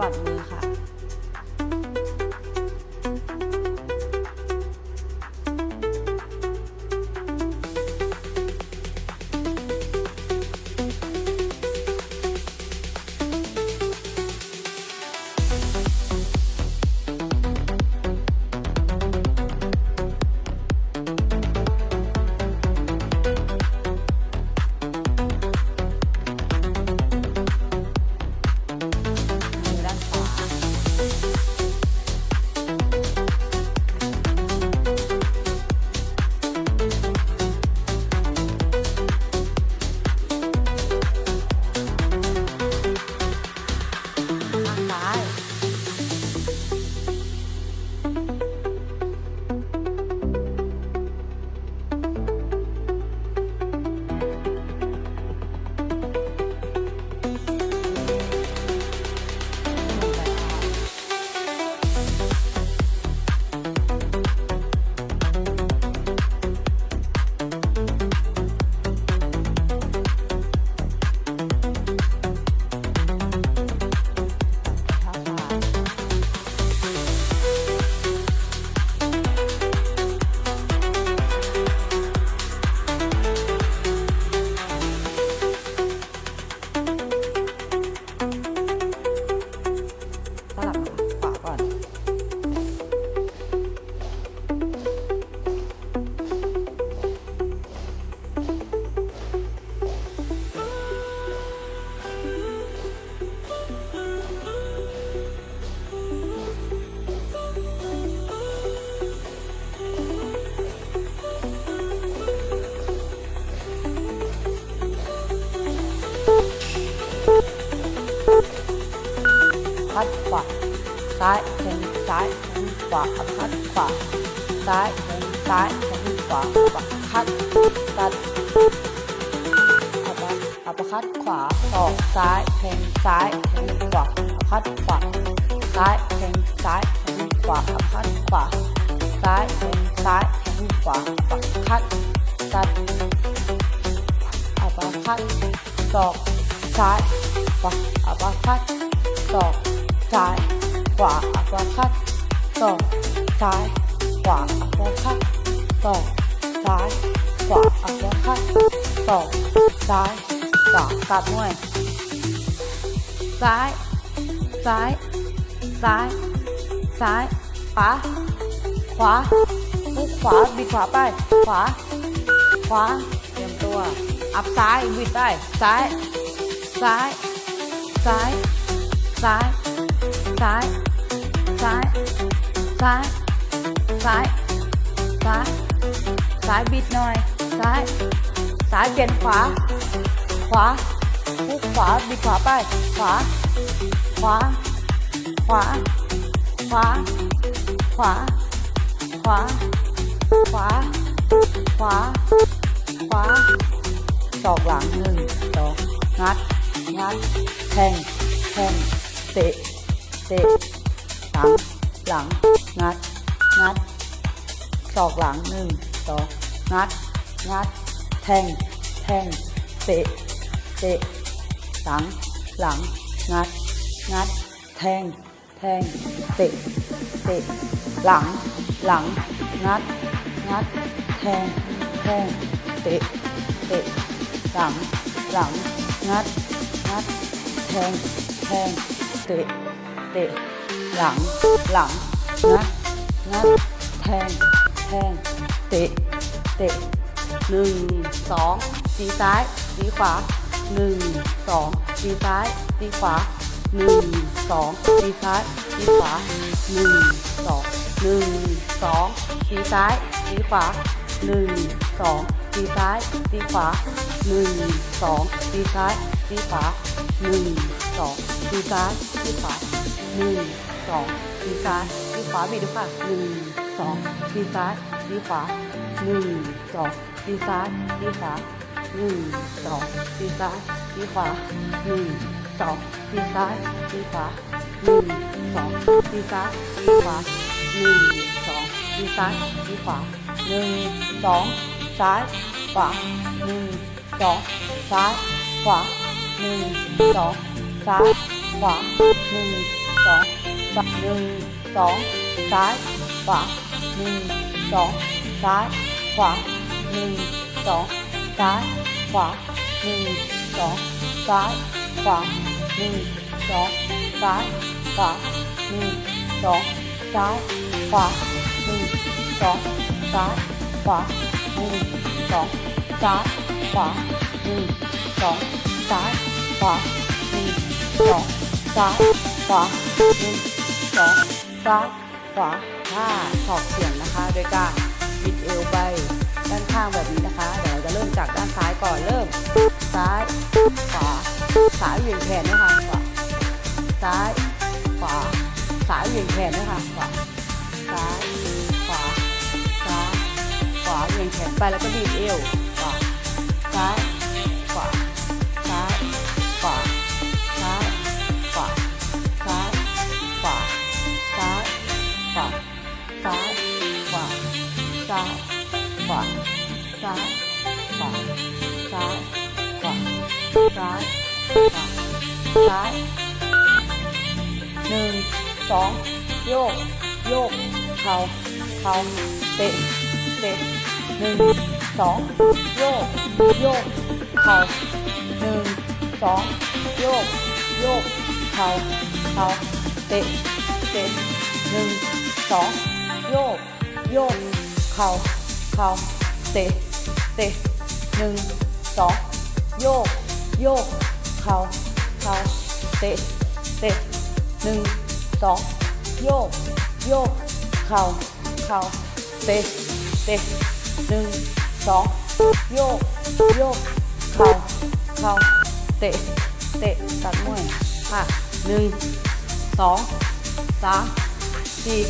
บัดมือค่ะ ขวา ซ้ายแทงซ้ายแทงขวาอัปคัดขวา ซ้ายแทงซ้ายแทงขวาอัปคัดตัดอัปอัปคัดขวาศอกซ้ายแทงซ้ายแทงขวาอัปคัดขวา ซ้ายแทงซ้ายแทงขวาอัปคัดขวา ซ้ายแทงซ้ายแทงขวาอัปคัดตัดอัปคัดศอกซ้ายขวาอัปคัดศอก ซ้ายขวาอัปคัดศอกซ้ายขวาอัปคัดศอกซ้ายขวาอัปคัดศอกซ้ายขวากัดหน่วยซ้ายซ้ายซ้ายซ้ายขวาขวาปุ๊บขวาบิดขวาไป ขวา ขวาเตรียมตัว อัพซ้ายบิดได้ซ้ายซ้ายซ้ายซ้าย ซ้ายซ้ายซ้ายซ้ายซ้ายซ้ายบิดหน่อยซ้ายซ้ายเปลี่ยนขวา ขวาพุกขวาบิดขวาไป ขวา ขวา ขวา ขวา ขวา ขวา ขวา ขวา ขวาศอกหลังหนึ่งสองงัดงัดแทงแทงเตะ เตะหลัง หลัง งัด งัดศอกหลังหนึ่งสองงัด งัด แทง แทง เตะ เตะ หลัง หลัง งัด งัด แทง แทง เตะ เตะ หลัง หลัง งัด งัด แทง แทง เตะ เตะ หลัง หลัง งัด งัด แทง แทง เตะ เตะหลังหลังงัดงัดแทงแทงเตะเตะหนึ่งสองตีซ้ายตีขวาหนึ่งสองตีซ้ายตีขวาหนึ่งสองตีซ้ายตีขวาหนึ่งสองหนึ่งสองตีซ้ายตีขวาหนึ่งสองตีซ้ายตีขวาหนึ่งสองตีซ้ายตีขวาหนึ่งสองตีซ้ายตีขวา หนึ่งสองตีซ้ายตีขวาบีดูค่ะหนึ่งสองตีซ้ายตีขวาหนึ่งสองตีซ้ายตีขวาหนึ่งสองตีซ้ายตีขวาหนึ่งสองตีซ้ายตีขวาหนึ่งสองตีซ้ายตีขวาหนึ่งสองตีซ้ายตีขวาหนึ่งสองซ้ายขวาหนึ่งสองซ้ายขวาหนึ่งสองซ้ายขวาหนึ่ง องสามหนึ่งสองซ้ายขวาหนึ่งสองซ้ายขวาหนึ่งสองซ้ายขวาหนึ่ง ซ้ายขวาหนึ่งสองซ้ายขวาห้าสองซ้ายขวาหนึ่งสองซ้ายขวาหนึ่งสองซ้ายขวาหนึ่งสองซ้ายขวาหนึ่งสองซ้ายขวาถ้าถอดเสียงนะคะ โดยการบิดเอวไปด้านข้างแบบนี้นะคะ เดี๋ยวเราจะเริ่มจากด้านซ้ายก่อนเริ่ม ซ้าย ขวาขาเหวี่ยงแขนนะคะขวาซ้าย ขวาขาเหวี่ยงแขนนะคะขวาซ้ายขวาซ้ายขวาเหวี่ยงแขนไปแล้วก็บีบเอวขวาซ้าย ขวาซ้ายขวาซ้ายขวาซ้ายขวาซ้ายหนึ่งสองโยก โยก เข่าเข่าเตะเตะหนึ่งสองโยก โยก เข่าหนึ่งสองโยก โยก เข่าเข่าเตะเตะหนึ่งสองโยก โยก เข่า ข่าเตะเตะหนึ่งสองโยก โยก เข่าเข่าเตะเตะหนึ่งสองโยก โยก เข่าเข่าเตะเตะหนึ่งสองโยก โยก เข่าเข่าเตะเตะตัดมวยค่ะหนึ่งสองสามสี่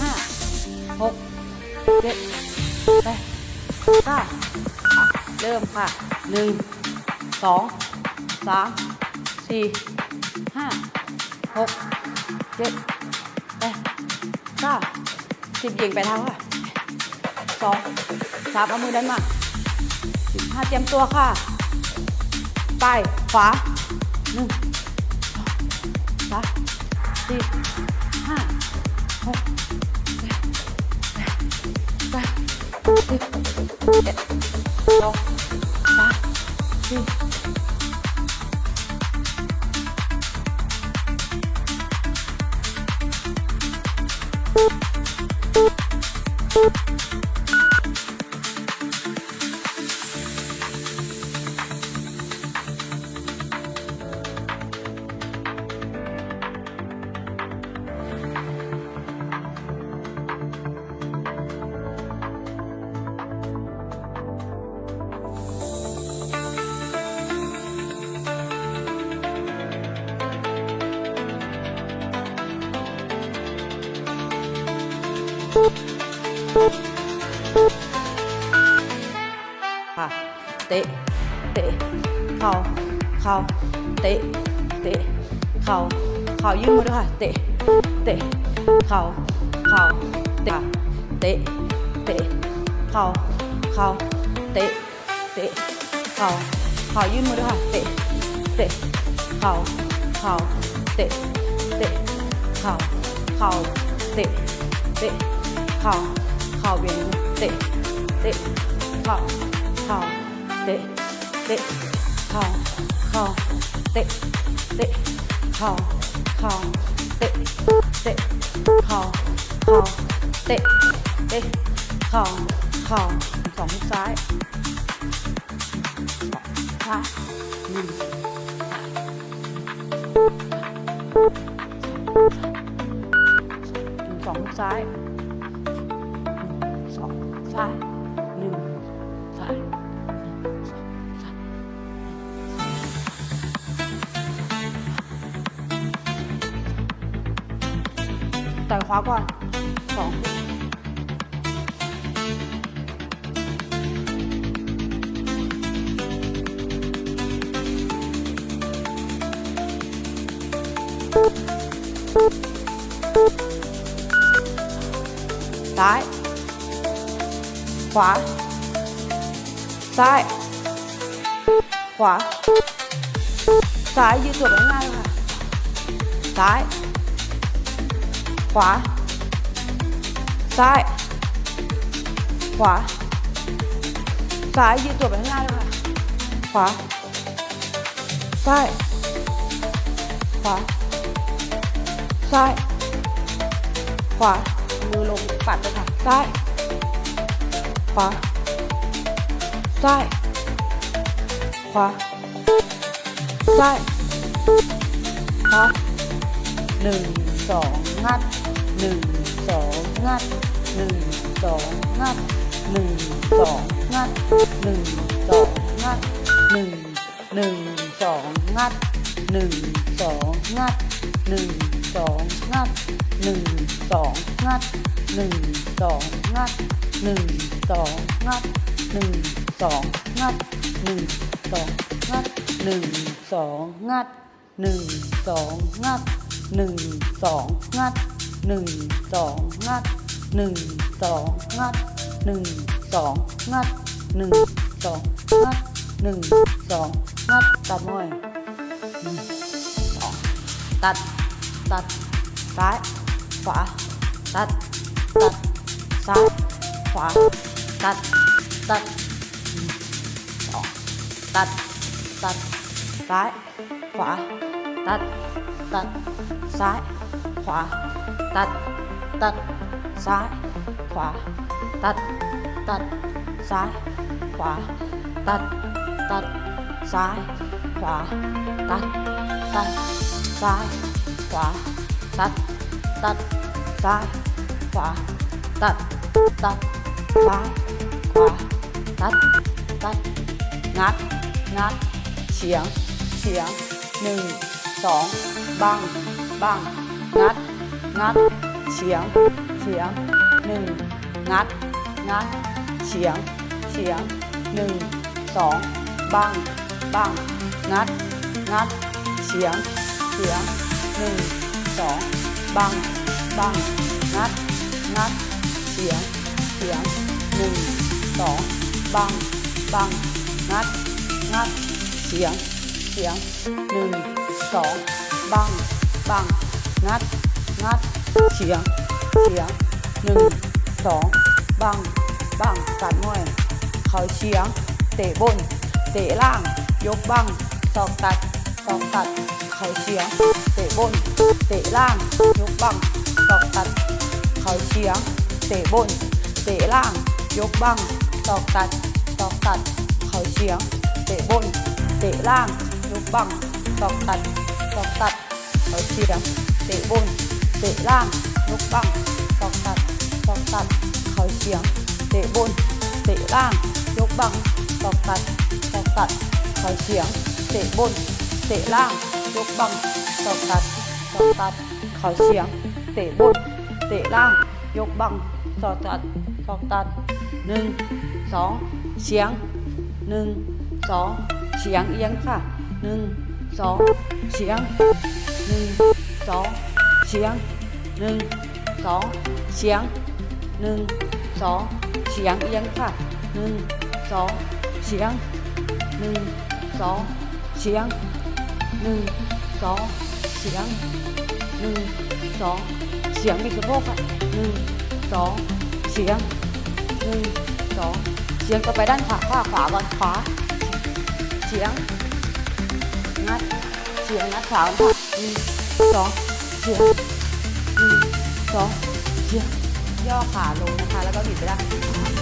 ห้าหกเจ็ด แปดเก้าเริ่มค่ะหนึ่งสองสามสี่ห้าหกเจ็ดแปดเก้าสิบยิงไปท้าค่ะสองสามเอามือดันมาสิบห้าเตรียมตัวค่ะ ไปขวาหนึ่งสองสามสี่ห้าหก ข่าเข่าเตะเตะเข่าเข่ายื่นมือด้วยค่ะเตะเตะเข่าเข่าเตะเตะเตะเข่าเข่าเตะเตะเข่าเข่ายื่นมือด้วยค่ะเตะเตะเข่าเข่าเตะเตะเข่าเข่าเตะเตะเข่าเข่าเบี่ยงเตะเตะเข่าเข่าเตะเตะ เข่าเข่าเตะเตะเข่าเข่าเตะเตะเข่าเข่าเตะเตะเข่าเข่าสองซ้ายสองซ้ายหนึ่งสองซ้าย khóa Khóa Sai Khóa Sai như chuột đánh ngay thôi à Sai ขวา ซ้าย ขวา ซ้ายยืดตัวไปข้างหน้าเลยค่ะซ้ายขวาซ้ายขวาซ้ายยืดตัวไปข้างหน้าเลยค่ะ ขวา ซ้าย ขวา ซ้าย ขวา มือลงปัดไปค่ะ ซ้าย ขวา ซ้าย ขวา ซ้าย ขวาหนึ่ง สองงัดหนึ่งสองงัดหนึ่งสองงัดหนึ่งสองงัดหนึ่งสองงัดหนึ่งหนึ่งสองงัดหนึ่งสองงัดหนึ่งสองงัดหนึ่งสองงัดหนึ่งสองงัดหนึ่งสองงัดหนึ่งสองงัดหนึ่งสองงัดหนึ่งสองงัดหนึ่งสองงัด หนึ่งสองงัดหนึ่งสองงัดหนึ่งสองงัดหนึ่งสองงัดหนึ่งสองงัดหนึ่งสองงัดตัดหน่อยหนึ่งสองตัดตัดซ้ายขวาตัดตัดซ้ายขวาตัดตัดหนึ่งสองตัดตัดซ้ายขวาตัด tật trái khóa tật tật trái khóa tật tật trái khóa tật tật trái khóa tật tật trái khóa tật tật trái khóa tật tật trái khóa tật tật ngắt ngắt xiềng xiềng หนึ่ง สองบังบังงัด งัด เฉียง เฉียงหนึ่งงัด งัด เฉียง เฉียงหนึ่งสองบังบังงัด งัด เฉียง เฉียงหนึ่งสองบังบังงัด งัด เฉียง เฉียงหนึ่งสองบังบังงัด งัด เฉียง เฉียงหนึ่ง สองบังบังงัดงัดเฉียงเฉียงหนึ่งสองบังบังตัดมวยเข่าเฉียง เตะบน เตะล่าง ยกบังศอกตัดศอกตัด เขาเฉียง เตะบน เตะล่าง ยกบังศอกตัด เข่าเฉียง เตะบน เตะล่าง ยกบังศอกตัดศอกตัด เข่าเฉียง เตะบน เตะล่าง ยกบัง ศอกตัดศอกตัดเข่าเฉียงเตะบนเตะล่างยกบังศอกตัดศอกตัดเข่าเฉียงเตะบนเตะล่างยกบังศอกตัดศอกตัดเข่าเฉียงเตะบนเตะล่างยกบังศอกตัดศอกตัดเข่าเฉียงเตะบนเตะล่างยกบังศอกตัดศอกตัดหนึ่งสองเฉียงหนึ่งสองเฉียงเอียงค่ะหนึ่ง สองเฉียงหนึ่งสองเฉียงหนึ่งสองเฉียงหนึ่งสองเฉียงเอียงค่ะหนึ่งสองเฉียงหนึ่งสองเฉียงหนึ่งสองเฉียงหนึ่งสองเฉียงบิดสะโพกค่ะหนึ่งสองเฉียงหนึ่งสองเฉียงต่อไปด้านขวาขวาขวาก่อนขวาเฉียงัดเฉียงนัดสาก่อนค่ะหนึ่งสองเฉียงหนึ่งสองเฉียงย่อขาลงนะคะ แล้วก็บิดไปด้าน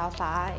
淘汰